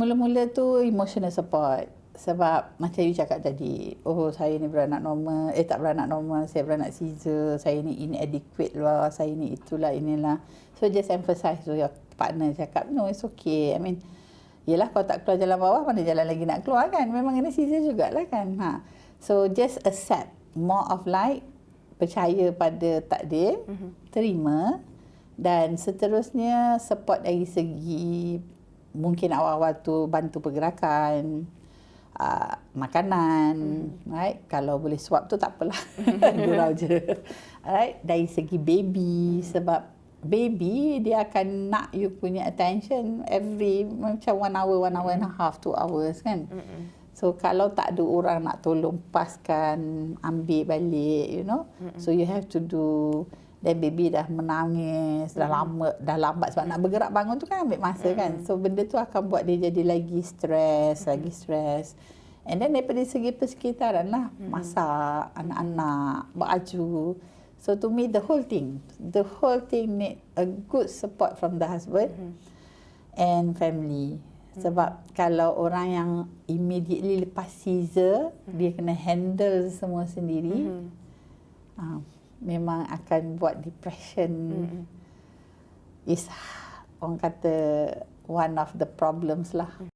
Mula-mula tu emotional support. Sebab macam you cakap tadi, oh saya ni beranak normal, eh tak beranak normal, saya beranak Caesar, saya ni inadequate lah, saya ni itulah, inilah. So just emphasize to your partner cakap, no it's okay. I mean, yelah kalau tak keluar jalan bawah, mana jalan lagi nak keluar kan? Memang ini Caesar jugalah kan. Ha. So just accept more of like, percaya pada takdir, mm-hmm. terima dan seterusnya support dari segi mungkin awal-awal tu bantu pergerakan, uh, makanan, hmm. right? Kalau boleh suap tu tak apalah. Gurau je. Alright, dari segi baby sebab baby dia akan nak you punya attention every macam one hour, one hour and a half, two hours kan. Hmm. So kalau tak ada orang nak tolong paskan, ambil balik, you know. Hmm. So you have to do dan baby dah menangis, dah lama, dah lambat sebab nak bergerak bangun tu kan ambil masa mm. kan. So benda tu akan buat dia jadi lagi stres, mm. lagi stres. And then daripada segi persekitaran lah, mm. masak, anak-anak, baju. So to me the whole thing, the whole thing need a good support from the husband mm. and family. Mm. Sebab kalau orang yang immediately lepas Caesar, mm. dia kena handle semua sendiri. Mm. Uh, memang akan buat depression mm. is orang kata one of the problems lah. Mm.